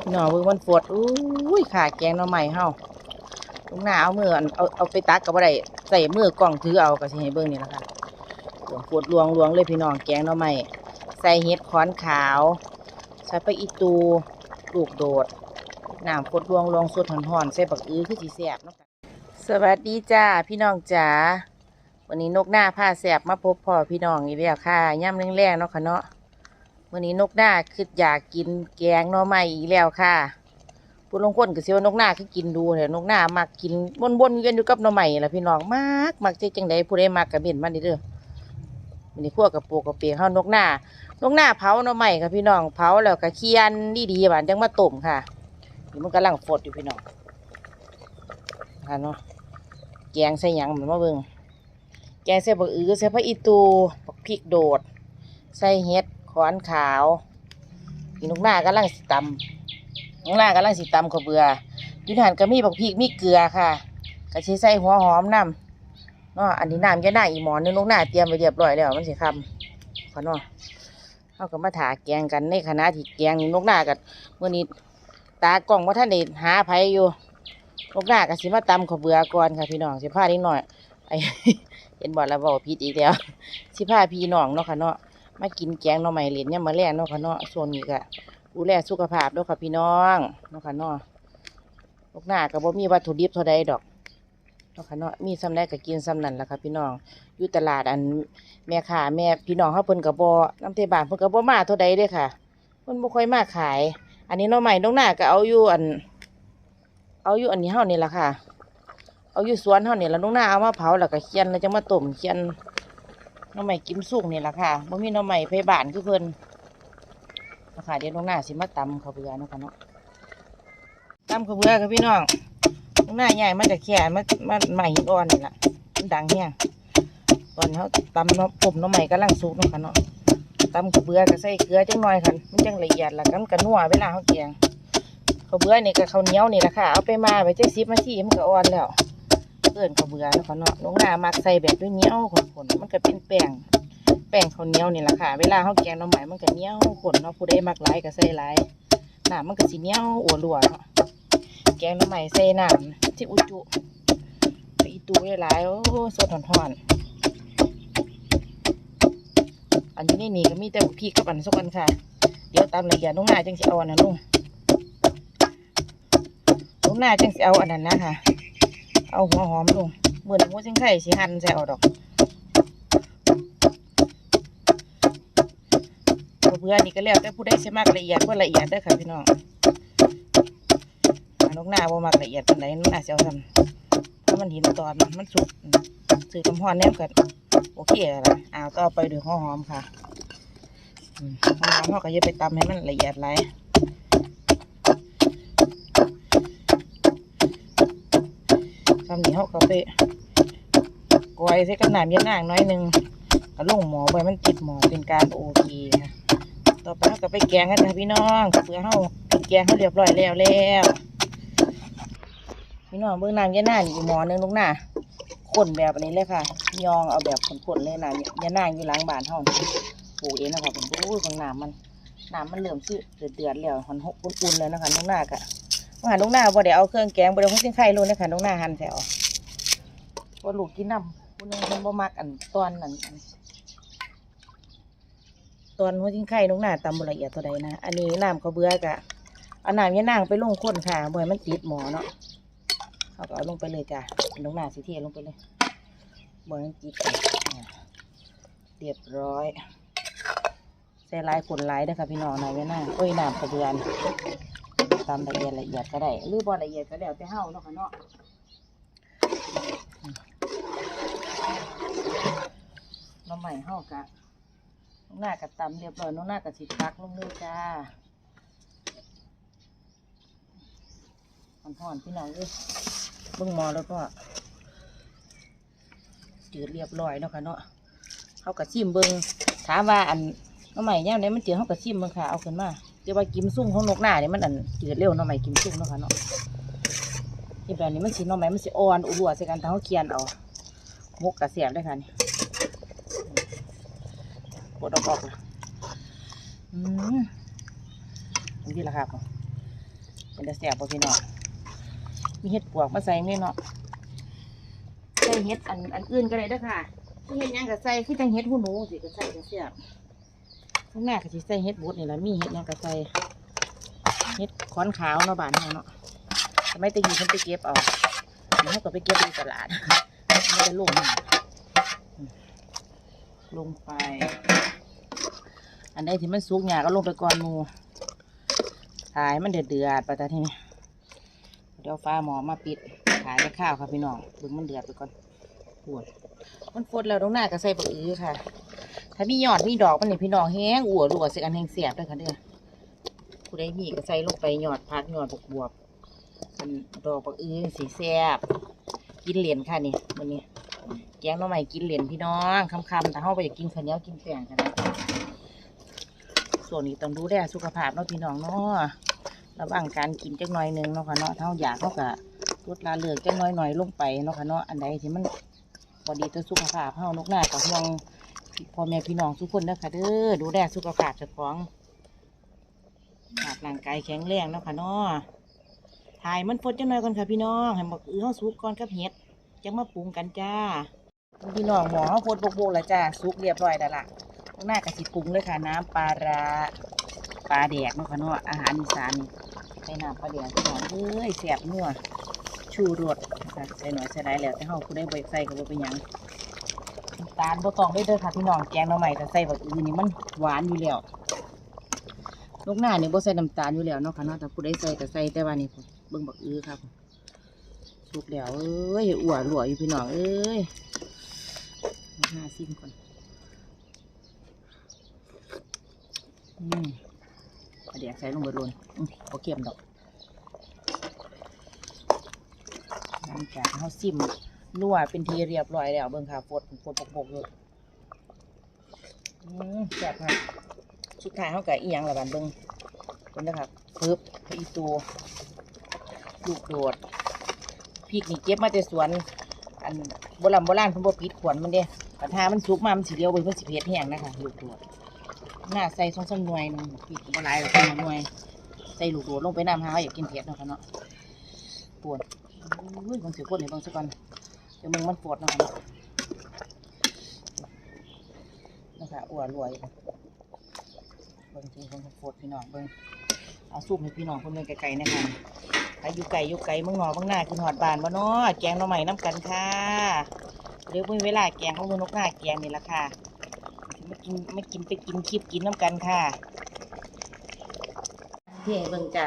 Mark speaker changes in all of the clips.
Speaker 1: พี่อเบิ่มันฝดอุ้ยขาแกงหน่อไม้เฮาตรงหน้าเอามืออันเอาเอาไปตักก็บ่ได้ใส่มือกล้องถือเอาก็สิให้เบิ่งนี่ล่ะค่ะหลวงฝดลวงลวงเลยพี่น้องแกงหน่อไม้ใส่เห็ดขอนขาวใส่ไปอีตูลูกโดดน้ำฝดลวงลวงสดหอนๆใส่บักอื้อคือสิแซ่บนะคะสวัสดีจ้าพี่น้องจ๋าวันนี้นกหน้าผ้าแสบมาพบพ่อพี่น้องอีกแล้วค่ะย่ำแรงๆเนาะค่ะเนาะ วันนี้นกหน้าคืออยากกินแกงหน่อไม้อีกแล้วค่ะผู้ลงคนก็สิว่านกหน้าคือกินดูเถอะนกหน้ามักกินวนๆเวียนอยู่กับหน่อไม้ล่ะพี่น้องมากมักใจจังใดผู้ใดมักกระเบนมันนี่เด้อวันนี้คั่วกับปูกับเปียกเฮานกหน้านกหน้าเผาหน่อไม้ค่ะพี่น้องเผาแล้วก็เคียนดีๆบานจังมาต้มค่ะนี่มันกำลังฟดอยู่พี่น้องค่ะเนาะแกงใส่หยังเหมือนมาเบิ่งแกงใส่บักอือใส่ผักอีตูบักพริกโดด ใส่เห็ด ขอนขาวพี่นกหน้ากำลังสิตำนุกหน้ากำลังสิตำข้าวเบื่อยุทหันก็มีบักพริกมีเกลือค่ะก็สิใส่หัวหอมน้ำเนาะอันนี้น้ำจะหน้าอีหมอนนึงนุกหน้าเตรียมไปเรียบร้อยแล้วมันสิคำขอเนาะเขาก็มาถาแกงกันในขณะที่แกงนี่นกหน้ากับมื่อนี้ตากล้องว่าท่านได้หาไผอยู่นกหน้าก็สิมาตำข้าวเบื่อก่อนค่ะพี่น้องสิพานิดหน่อยไอเห็นบอกแล้วบอกผิดอีกแล้วสิพาพี่น้องเนาะค่ะเนาะ มากินแกงหน่อไม้เหรียญเนี่ยมาแรงเนาะค่ะเนาะส่วนนี้ก็ดูแลสุขภาพเนาะค่ะพี่น้องเนาะค่ะเนาะลูกหน้าก็บ่มีวัตถุดิบเท่าใดดอกเนาะค่ะเนาะมีซ้ำใดก็กินซ้ำนั่นละค่ะพี่น้องอยู่ตลาดอันแม่ค้าแม่พี่น้องเขาเพิ่นก็บ่น้ำเทบานเพิ่นก็บ่มาเท่าใดเด้ค่ะเพิ่นบ่ค่อยมาขาย อันนี้หน่อไม้ลูกหน้าก็เอาอยู่อัน เอาอยู่อันนี้เฮานี่ละค่ะ เอาอยู่สวนเฮานี่ละลูกหน้าเอามาเผาแล้วก็เคี่ยนแล้วจะมาต้มเคี่ยน น้องใหม่กิมสุกนี่แหละค่ะบ่มีน้องใหม่ไผบานคือเพิ่นนะคะเดี๋ยวน้องหน้าสิมาตำข้าวเบื่อเนาะคะเนาะตำข้าวเบื่อค่ะพี่น้องน้องหน้าใหญ่มาจากแค่มามาใหม่หินอ่อนนี่ล่ะมันดังแห้งตอนเขาตำเนาะผมน้องใหม่กำลังสุกเนาะคะเนาะตำข้าวเบื่อก็ใส่เกลือจังหน่อยค่ะมันจังละเอียดล้วก็มันก็นัวเวลาเขาแกงข้าวเบื่อนี่ก็ข้าวเหนียวนี่แหละค่ะเอาไปมาไปเจ๊ซิบนาทีมันก็อ่อนแล้ว เกินข้าเบื่อนะคะเนาะน้องหน้ามักใส่แบบด้วยเนี้ยวขนๆมันก็เป็นแป้งแป้งข้าวเหนียวนี่แหละค่ะ เวลาเขาแกงน้ำไหม่มันก็เนี้ยวขนเนาะผู้ใดมักหลายก็ใส่หลายน้ำมันก็สิเนี้ยวอัวรัวเนาะแกงน้ำไหม่ใส่น้ำที่อุจุไปอีตูหลายโอ้สดหอนๆอันนี้นี่นี่ก็มีแต่พริกกับอันสกันค่ะ เดี๋ยวตามละเอียดน้องหน้าจังสิเอาอันนั้นลงน้องหน้าจังสิเอาอันนั้นนะค่ะ เอาหัวหอมลงเหมือนหัวเส้นไข่สิหั่นใส่เอาดอกข้าวเบื่อนี่ก็แล้วแต่ผู้ใดสิมากละเอียดว่าละเอียดได้ค่ะพี่น้องอันกหน้าบ่มักละเอียดปานใดนกหน้าสิเอาทำถ้าะมันห็นตอนมันสุกซื้อน้ำหอนแนมกันโอเคแล้วล่ะเอาต่อไปด้วยหัวหอมค่ะหัวหอมเขาก็อย่าไปตำให้มันละเอียดหลาย ทำนี่เขาก็ไปกอยใส่กับน้ำยานางน้อยหนึ่งก็ลงหมอไว้มันติดหมอเป็นการโอเคค่ะต่อไปเขาก็ไปแกงกันค่ะพี่น้องเพื่อเขาแกงเขาเรียบร้อยแล้วแล้วพี่น้องเบื้องน้ำยานางอยู่หมอหนึงลูกหน้าข้นแบบนี้เลยค่ะ ยองเอาแบบข้นๆเลยนะยานางอยู่หล้างบ้านเขาปลูกเองนะคะผมดูของน้ำมันน้ำมันเริ่อมสิเดือดเดือดๆแล้วหอนหกอุ่นๆเลยนะคะลูกหน้ากะ ว่าลูกหน้าบ่ได้เอาเครื่องแกงบ่ได้หุ้นไข่ลูกนะคะลูกหน้าหั่นแถวบ่ลูกกินน้ำผู้หนึงเพิ่นบ่มักอันตอนนั้นอันตอนหุ้นไข่ลูกหน้าตำบ่ละเอียดเท่าใดนะ อันนี้น้ำข้าวเบื่อกะเอาน้ำยะนางไปลงข้นค่ะบ่ให้มันติดหมอเนาะเขาก็เอาลงไปเลยจ้ะลูกหน้าสิเทลงไปเลยบ่ให้มันติดกันอะเรียบร้อยใส่หลายคนหลายเด้อค่ะพี่น้องน้ำยะนางโอ้ยน้ำข้าวเบื่อนี่ ตามละเอียดละเอียดก็ได้ หรือบ่ละเอียดก็แล้วแต่เฮาเนาะค่ะเนาะน้ำใหม่เฮากะน้องหน้ากะตำเรียบร้อยน้องหน้ากะสิตักลงเลยจ้าห่อนๆพี่น้องเอ้ยเบิ่งมอแล้วก็จืดเรียบร้อยเนาะค่ะเนาะเฮากะซิมเบิ่งถามว่าอันน้ำใหม่เนี่ยมันเจือเฮากะซิมเบิ่งค่ะเอาขึ้นมา เดี๋ยวว่ากิมซุ่มของนกหน้าเนี่ยมันอันจืดเร็วเนาะไหมกิมซุ่มเนาะค่ะเนาะที่แบบนี้มันสีเนาะไหมมันสีอ่อนอุบัวใส่กันทั้งเคียนเอาหมกกระเสียบได้ค่ะนี่ปวดออกออกละอืมนี่แหละครับเป็นแต่แซ่บบ่พี่น้องมีเห็ดปวกมาใส่แม่เนาะใส่เห็ดอันอันอื่นก็ได้ด้อค่ะคือเห็ดยังก็ใส่คือจังเห็ดหูหนูสิก็ใส่จังแซ่บ ข้างหน้าก็สิใส่เห็ดบดนี่แหละมีเห็ดหยังก็ใส่เห็ดขอนขาวเนาะบานเฮาเนาะทำไมตะกี้เพิ่นไปเก็บเอาเดี๋ยวเฮาก็ไปเก็บในตลาดไม่ได้ลงลงไป อันใดที่มันสุกหยาก็ลงไปก่อนมูถ่ายมันเดือดเดือดไปแต่ทีนี้เดี๋ยวฟ้าหมอมาปิดขายไปข้าวค่ะพี่น้องบึงมันเดือดไปก่อนปวดมันฟดแล้วตรงหน้าก็ใส่ปะอื้อค่ะ ถ้ามียอดมีดอกมันนี่พี่น้องแห้งอัวรัวเสียกันแห้งเสียบด้วยค่ะเด้อผู้ใดมีก็ใส่ลงไปยอดพักยอดบวบบวบมันดอกปะอื้อสีแซ่บกินเหรียญค่ะนี่มันนี้แกงน้องใหม่กินเหรียญพี่น้องคำๆแต่เฮาไปอยากกินข้าวเหนียวกินแป้งกันนะส่วนนี้ต้องดูแลสุขภาพเนาะพี่น้องเนาะระหว่างการกินจักหน่อยนึงเนาะค่ะเนาะเท่าอยากเขาก็ลดละเลือกจักหน่อยหน่อยลงไปเนาะค่ะเนาะอันใดที่มันบดีต่อสุขภาพเฮานกหน้ากับห่วง พ่อแม่พี่น้องทุกคนเด้อค่ะเด้อดูแลสุขภาพเจ้าของหากร่างกายแข็งแรงเนาะค่ะเนาะถ่ายมันฟดจักหน่อยก่อนค่ะพี่น้องให้บอกอื้อเฮาสุกก่อนกับเห็ดจังมาปรุงกันจ้า พี่น้องหมอเฮาฟดบกๆแล้วจ้าสุกเรียบร้อยแล้วล่ะข้างหน้ากะสิปรุงเลยค่ะน้ำปลาร้าปลาแดกเนาะค่ะเนาะอาหารอีสานนี่ใส่น้ำปลาแดกพี่น้องเอ้ยแสบนัวชูรสนะคะใส่หน่อยใส่หลายแล้วแต่เฮาผู้ใดบ่อยากใส่ก็บ่เป็นหยัง ตาลบ่ต้องได้เด้อค่ะพี่น้องแกงหน่อไม้ถ้าใส่บักอื่นนี่มันหวานอยู่แล้วลูกหน้านี่บ่ใส่น้ำตาลอยู่แล้วเนาะค่ะเนาะแต่ผู้ใดใส่ก็ใส่แต่ว่านี่เบิ่งบักอื้อครับสุกแล้วเอ้ยอ้วนหลวอยู่พี่น้องเอ้ยหน้าซิมก่อนอืมเอเดี๋ยวใส่ลงไปรวนอืมโอเคมดอกหลังจากเขาซิม นัวเป็นทีเรียบร้อยแล้วเบิ่งค่ะฟดฟดปกปกเลยอืมแซ่บค่ะสุดท้ายเขากะอีหยังละบานเบิ่งเบิ่งนะครับปึ๊บอีตัวลูกโดดพริกนี่เก็บมาแต่สวน อันโบราณโบราณเพิ่นบ่ปิดขวนมันเด้ปัญหามันสุกมามันสิเดียวเบิ่งเพิ่นสิเผ็ดแห้งนะคะลูกโดดหน้าใส่สองสามหน่วยหนึงพี่กินหลายแล้วก็หน่วย ใส่ลูกโดดลงไปน้ำหาอยากกินเผ็ดเนาะค่ะเนาะปวดอุ้ยบางสิปวดเลยบางสักก่อน เดี๋ยวมึงมันปวดนะค่ะเนะคะอ้วนรวยเบิ่งจริงคนปวดพี่น้องเบิ่งเอาซุปให้พี่น้องคนเมืองไกลๆนะคะใครอยู่ไกลอยู่ไกลเมืองนอเมืองหน้าคือหอดบานบ่เนาะแกงหน่อใหม่น้ำกันค่ะเดี๋ยวมีเวลาแกงของมืองนกหน้าแกงนี่ละค่ะมากินมากินไปกินคลิปกินน้ำกันค่ะพี่ให้เบิ่งจ้ะ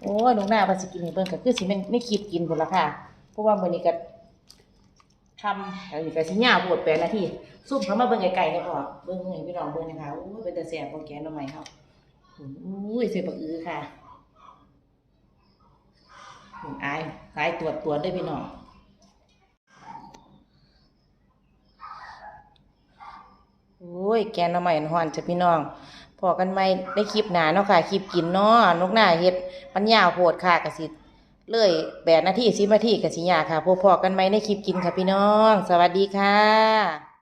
Speaker 1: โอ้ยนูหน้าภาสิกินให้เบิ่งก็คือสิแม่นไม่คลิปกินพุ่นละค่ะเพราะว่ามื้อนี้ก็ ทำอันนี้ก็สิยาวโพดแปดนาทีซุ่มเขามาเบิ่งไกลๆนี่พอเบิ่งให้พี่น้องเบิ่งนะคะโอ้ยเป็นแต่แซ่บบ่แกงหน่อไม้เฮาอุ้ยใส่บักอื้อค่ะอายสายตรวจตรวจเด้พี่น้องโอ้ยแกน่อไม้อันฮ้อนจะพี่น้องพอกันไหมได้คลิปหนาเนาะค่ะคลิปกินเนาะนกหน้าเฮ็ดปัญญาวโพดค่ะกะสิ เลยแปดนาทีสิบนาทีกับสิยาค่ะพบพอกันไหมในคลิปกินค่ะพี่น้อง สวัสดีค่ะ